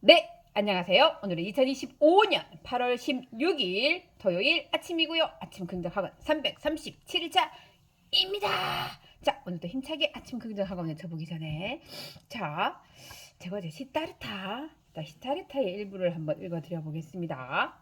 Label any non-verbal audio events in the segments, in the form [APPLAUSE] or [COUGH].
네, 안녕하세요. 오늘은 2025년 8월 16일 토요일 아침이고요. 아침 긍정 학원 337일차입니다. 자, 오늘도 힘차게 아침 긍정 학원을 쳐보기 전에 자, 제가 이제 시타르타, 자, 시타르타의 일부를 한번 읽어드려 보겠습니다.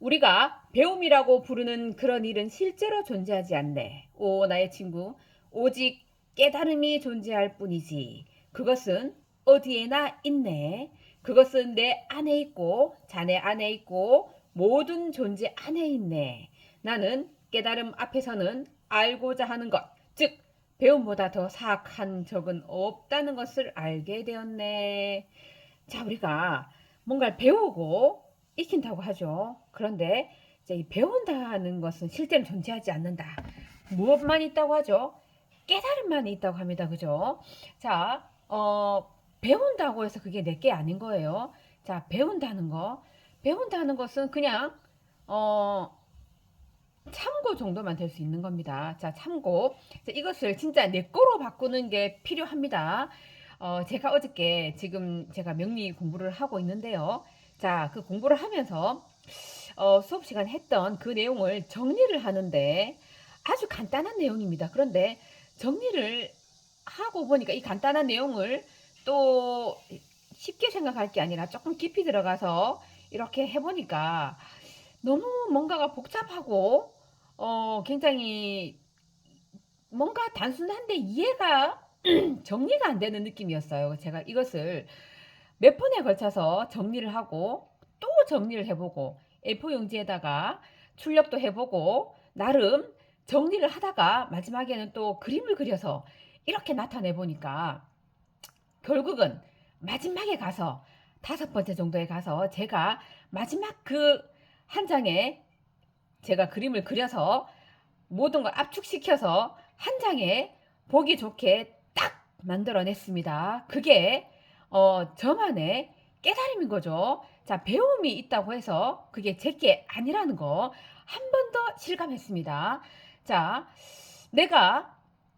우리가 배움이라고 부르는 그런 일은 실제로 존재하지 않네. 오, 나의 친구. 오직 깨달음이 존재할 뿐이지. 그것은 어디에나 있네. 그것은 내 안에 있고, 자네 안에 있고, 모든 존재 안에 있네. 나는 깨달음 앞에서는 알고자 하는 것, 즉, 배움보다 더 사악한 적은 없다는 것을 알게 되었네. 자, 우리가 뭔가를 배우고 익힌다고 하죠. 그런데 이제 이 배운다는 것은 실제로 존재하지 않는다. 무엇만 있다고 하죠? 깨달음만 있다고 합니다. 그죠? 자, 어, 배운다고 해서 그게 내게 아닌 거예요. 자, 배운다는 거. 배운다는 것은 그냥, 어, 참고 정도만 될 수 있는 겁니다. 자, 참고. 자, 이것을 진짜 내 거로 바꾸는 게 필요합니다. 어, 제가 어저께 지금 제가 명리 공부를 하고 있는데요. 자, 그 공부를 하면서 어, 수업 시간 했던 그 내용을 정리를 하는데 아주 간단한 내용입니다. 그런데 정리를 하고 보니까 이 간단한 내용을 또 쉽게 생각할 게 아니라 조금 깊이 들어가서 이렇게 해보니까 너무 뭔가가 복잡하고 어, 굉장히 뭔가 단순한데 이해가 [CLEARS THROAT] 정리가 안 되는 느낌이었어요. 제가 이것을 몇 번에 걸쳐서 정리를 하고 또 정리를 해보고 A4 용지에다가 출력도 해보고 나름 정리를 하다가 마지막에는 또 그림을 그려서 이렇게 나타내 보니까 결국은 마지막에 가서 다섯 번째 정도에 가서 제가 마지막 그 한 장에 제가 그림을 그려서 모든 걸 압축시켜서 한 장에 보기 좋게 딱 만들어냈습니다. 그게 어, 저만의 깨달음인 거죠. 자, 배움이 있다고 해서 그게 제게 아니라는 거 한 번 더 실감했습니다. 자, 내가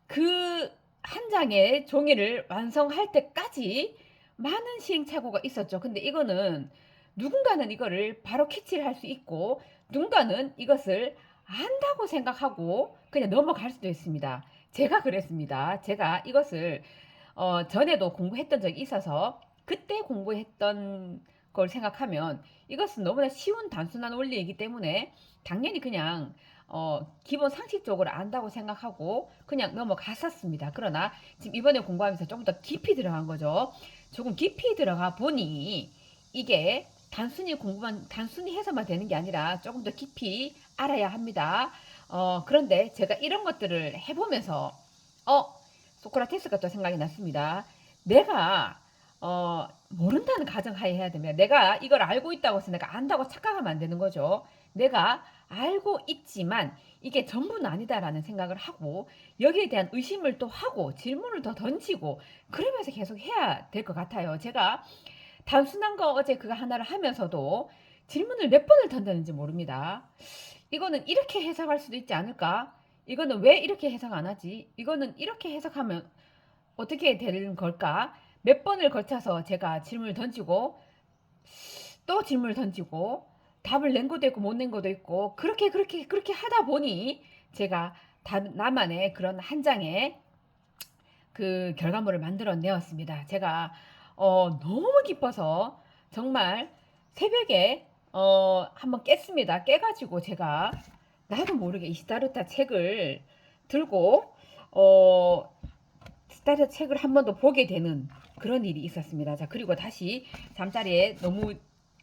그 한 장의 종이를 완성할 때까지 많은 시행착오가 있었죠. 근데 이거는 누군가는 이거를 바로 캐치를 할 수 있고 누군가는 이것을 안다고 생각하고 그냥 넘어갈 수도 있습니다. 제가 그랬습니다. 제가 이것을 어, 전에도 공부했던 적이 있어서 그때 공부했던 걸 생각하면 이것은 너무나 쉬운 단순한 원리이기 때문에 당연히 그냥 어, 기본 상식적으로 안다고 생각하고 그냥 넘어갔었습니다. 그러나 지금 이번에 공부하면서 조금 더 깊이 들어간 거죠. 조금 깊이 들어가 보니 이게 단순히 공부만 단순히 해서만 되는 게 아니라 조금 더 깊이 알아야 합니다. 어, 그런데 제가 이런 것들을 해보면서 어 소크라테스가 또 생각이 났습니다. 내가 어, 모른다는 가정하에 해야 되면 내가 이걸 알고 있다고 해서 내가 안다고 착각하면 안 되는 거죠. 내가 알고 있지만 이게 전부는 아니다라는 생각을 하고 여기에 대한 의심을 또 하고 질문을 더 던지고 그러면서 계속 해야 될 것 같아요. 제가 단순한 거 어제 그거 하나를 하면서도 질문을 몇 번을 던졌는지 모릅니다. 이거는 이렇게 해석할 수도 있지 않을까? 이거는 왜 이렇게 해석 안 하지? 이거는 이렇게 해석하면 어떻게 되는 걸까? 몇 번을 걸쳐서 제가 질문을 던지고 또 질문을 던지고 답을 낸 것도 있고 못 낸 것도 있고 그렇게 그렇게 그렇게 하다 보니 제가 다, 나만의 그런 한 장의 그 결과물을 만들어 내었습니다. 제가 어, 너무 기뻐서 정말 새벽에 어, 한번 깼습니다. 깨가지고 제가 나도 모르게 이 시타르타 책을 들고 어, 시타르타 책을 한 번 더 보게 되는 그런 일이 있었습니다. 자 그리고 다시 잠자리에 너무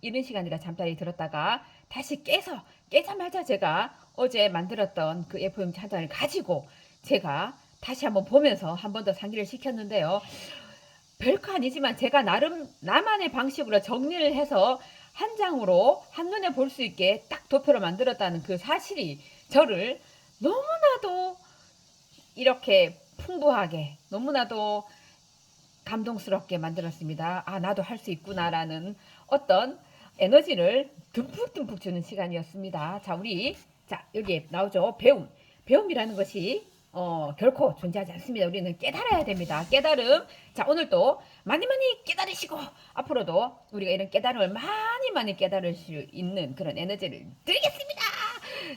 이른 시간이라 잠자리에 들었다가 다시 깨서 깨자마자 제가 어제 만들었던 그 FMC 한 장을 가지고 제가 다시 한번 보면서 한 번 더 상기를 시켰는데요. 별거 아니지만 제가 나름 나만의 방식으로 정리를 해서 한 장으로 한눈에 볼 수 있게 딱 도표로 만들었다는 그 사실이 저를 너무나도 이렇게 풍부하게 너무나도 감동스럽게 만들었습니다. 아, 나도 할 수 있구나라는 어떤 에너지를 듬뿍듬뿍 주는 시간이었습니다. 자, 우리 자, 여기 나오죠. 배움. 배움이라는 것이 어, 결코 존재하지 않습니다. 우리는 깨달아야 됩니다. 깨달음. 자, 오늘도 많이 많이 깨달으시고 앞으로도 우리가 이런 깨달음을 많이 많이 깨달을 수 있는 그런 에너지를 드리겠습니다.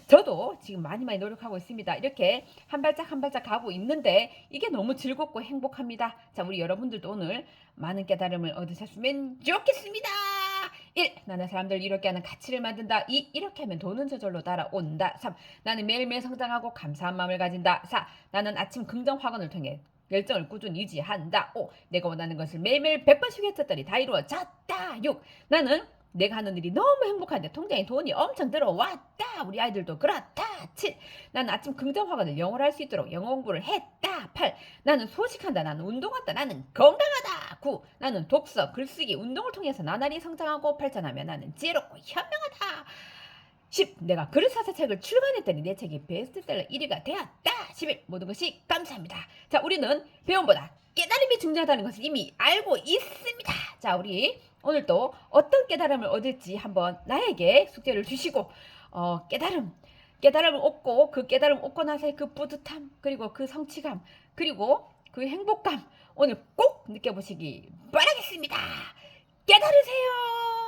저도 지금 많이 많이 노력하고 있습니다. 이렇게 한 발짝 한 발짝 가고 있는데 이게 너무 즐겁고 행복합니다. 자, 우리 여러분들도 오늘 많은 깨달음을 얻으셨으면 좋겠습니다. 1. 나는 사람들을 이렇게 하는 가치를 만든다. 2. 이렇게 하면 돈은 저절로 따라온다. 3. 나는 매일매일 성장하고 감사한 마음을 가진다. 4. 나는 아침 긍정 확언을 통해 열정을 꾸준히 유지한다. 5. 내가 원하는 것을 매일매일 100번씩 외쳤더니 다 이루어졌다. 6. 나는 내가 하는 일이 너무 행복한데 통장에 돈이 엄청 들어왔다. 우리 아이들도 그렇다. 7. 나는 아침 긍정 확언을 영어로 할수 있도록 영어 공부를 했다. 8. 나는 소식한다. 나는 운동한다. 나는 건강하다. 9. 나는 독서, 글쓰기, 운동을 통해서 나날이 성장하고 발전하며 나는 지혜롭고 현명하다. 10. 내가 글을 사서 책을 출간했더니 내 책이 베스트셀러 1위가 되었다. 11. 모든 것이 감사합니다. 자, 우리는 배움보다 깨달음이 중요하다는 것을 이미 알고 있습니다. 자, 우리 오늘 또 어떤 깨달음을 얻을지 한번 나에게 숙제를 주시고 어, 깨달음 깨달음을 얻고 그 깨달음 얻고 나서의 그 뿌듯함 그리고 그 성취감 그리고 그 행복감 오늘 꼭 느껴보시기 바라겠습니다. 깨달으세요.